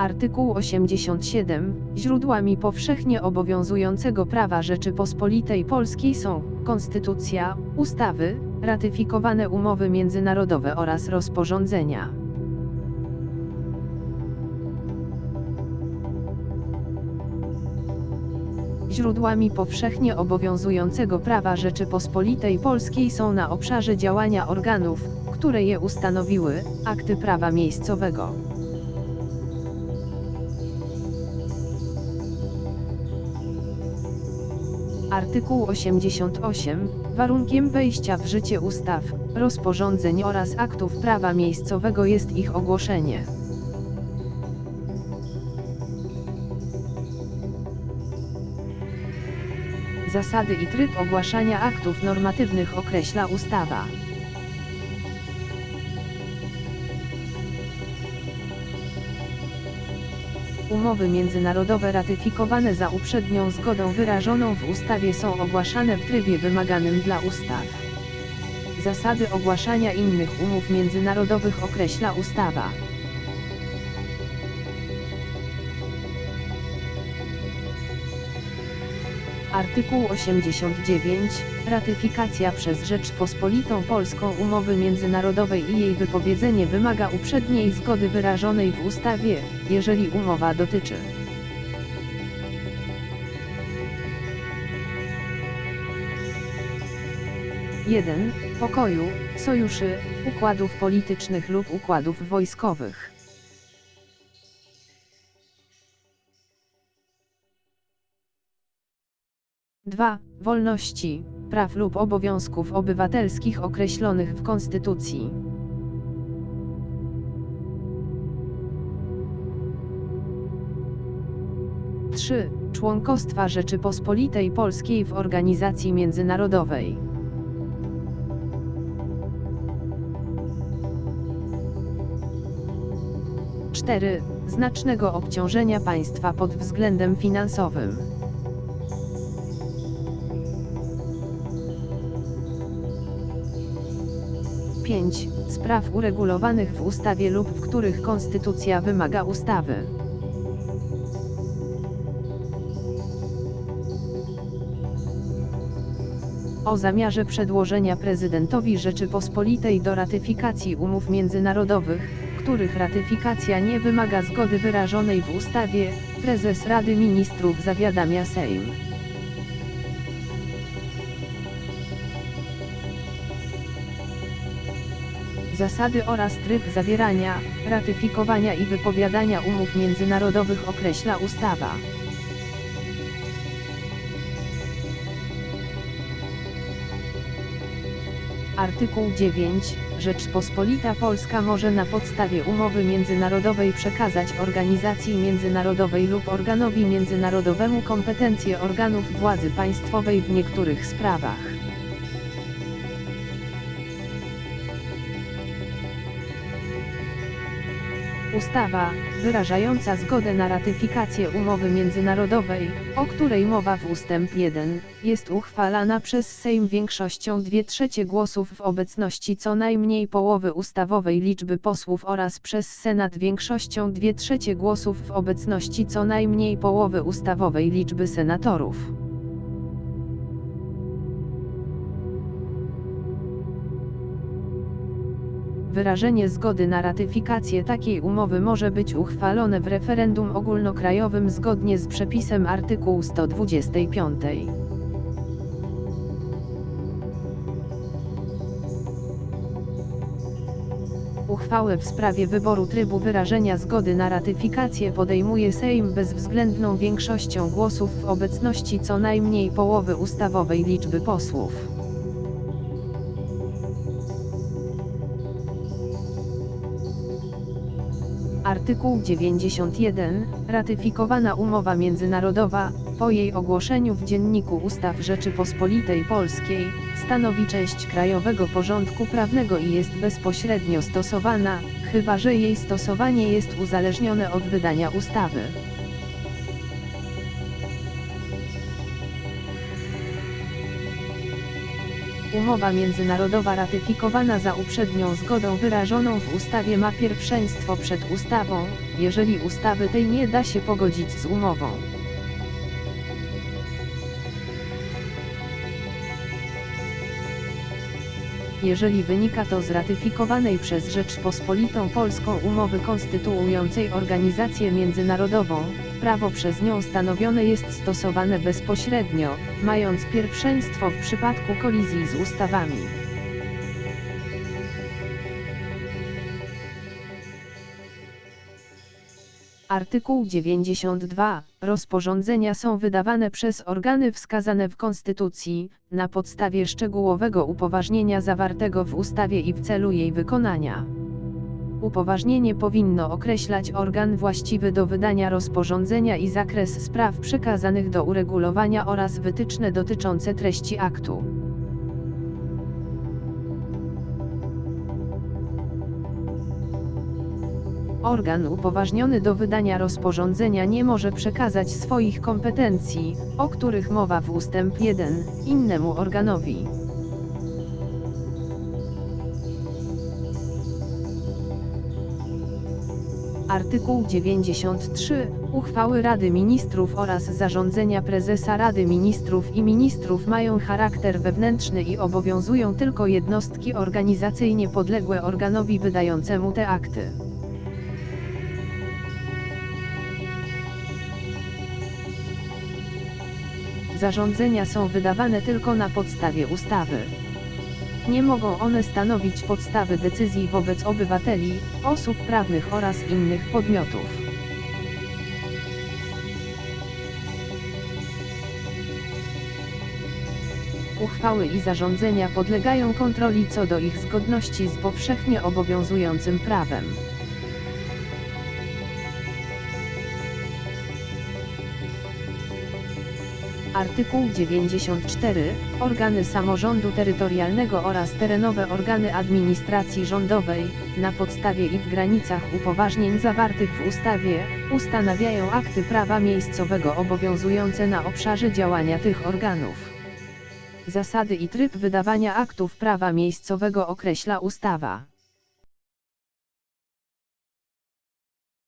Artykuł 87. Źródłami powszechnie obowiązującego prawa Rzeczypospolitej Polskiej są konstytucja, ustawy, ratyfikowane umowy międzynarodowe oraz rozporządzenia. Źródłami powszechnie obowiązującego prawa Rzeczypospolitej Polskiej są na obszarze działania organów, które je ustanowiły, akty prawa miejscowego. Artykuł 88. Warunkiem wejścia w życie ustaw, rozporządzeń oraz aktów prawa miejscowego jest ich ogłoszenie. Zasady i tryb ogłaszania aktów normatywnych określa ustawa. Umowy międzynarodowe ratyfikowane za uprzednią zgodą wyrażoną w ustawie są ogłaszane w trybie wymaganym dla ustaw. Zasady ogłaszania innych umów międzynarodowych określa ustawa. Artykuł 89. Ratyfikacja przez Rzeczpospolitą Polską umowy międzynarodowej i jej wypowiedzenie wymaga uprzedniej zgody wyrażonej w ustawie, jeżeli umowa dotyczy 1. Pokoju, sojuszy, układów politycznych lub układów wojskowych. 2. Wolności, praw lub obowiązków obywatelskich określonych w Konstytucji. Trzy. Członkostwa Rzeczypospolitej Polskiej w organizacji międzynarodowej. 4. Znacznego obciążenia państwa pod względem finansowym. 5. Spraw uregulowanych w ustawie lub w których konstytucja wymaga ustawy. O zamiarze przedłożenia prezydentowi Rzeczypospolitej do ratyfikacji umów międzynarodowych, których ratyfikacja nie wymaga zgody wyrażonej w ustawie, prezes Rady Ministrów zawiadamia Sejm. Zasady oraz tryb zawierania, ratyfikowania i wypowiadania umów międzynarodowych określa ustawa. Artykuł 9. Rzeczpospolita Polska może na podstawie umowy międzynarodowej przekazać organizacji międzynarodowej lub organowi międzynarodowemu kompetencje organów władzy państwowej w niektórych sprawach. Ustawa, wyrażająca zgodę na ratyfikację umowy międzynarodowej, o której mowa w ustęp 1, jest uchwalana przez Sejm większością 2 trzecie głosów w obecności co najmniej połowy ustawowej liczby posłów oraz przez Senat większością 2 trzecie głosów w obecności co najmniej połowy ustawowej liczby senatorów. Wyrażenie zgody na ratyfikację takiej umowy może być uchwalone w referendum ogólnokrajowym zgodnie z przepisem artykułu 125. Uchwałę w sprawie wyboru trybu wyrażenia zgody na ratyfikację podejmuje Sejm bezwzględną większością głosów w obecności co najmniej połowy ustawowej liczby posłów. Artykuł 91. Ratyfikowana umowa międzynarodowa, po jej ogłoszeniu w Dzienniku Ustaw Rzeczypospolitej Polskiej, stanowi część krajowego porządku prawnego i jest bezpośrednio stosowana, chyba że jej stosowanie jest uzależnione od wydania ustawy. Umowa międzynarodowa ratyfikowana za uprzednią zgodą wyrażoną w ustawie ma pierwszeństwo przed ustawą, jeżeli ustawy tej nie da się pogodzić z umową. Jeżeli wynika to z ratyfikowanej przez Rzeczpospolitą Polską umowy konstytuującej organizację międzynarodową, prawo przez nią stanowione jest stosowane bezpośrednio, mając pierwszeństwo w przypadku kolizji z ustawami. Artykuł 92. Rozporządzenia są wydawane przez organy wskazane w Konstytucji, na podstawie szczegółowego upoważnienia zawartego w ustawie i w celu jej wykonania. Upoważnienie powinno określać organ właściwy do wydania rozporządzenia i zakres spraw przekazanych do uregulowania oraz wytyczne dotyczące treści aktu. Organ upoważniony do wydania rozporządzenia nie może przekazać swoich kompetencji, o których mowa w ustęp 1, innemu organowi. Artykuł 93. Uchwały Rady Ministrów oraz zarządzenia prezesa Rady Ministrów i ministrów mają charakter wewnętrzny i obowiązują tylko jednostki organizacyjnie podległe organowi wydającemu te akty. Zarządzenia są wydawane tylko na podstawie ustawy. Nie mogą one stanowić podstawy decyzji wobec obywateli, osób prawnych oraz innych podmiotów. Uchwały i zarządzenia podlegają kontroli co do ich zgodności z powszechnie obowiązującym prawem. Artykuł 94. Organy samorządu terytorialnego oraz terenowe organy administracji rządowej, na podstawie i w granicach upoważnień zawartych w ustawie, ustanawiają akty prawa miejscowego obowiązujące na obszarze działania tych organów. Zasady i tryb wydawania aktów prawa miejscowego określa ustawa.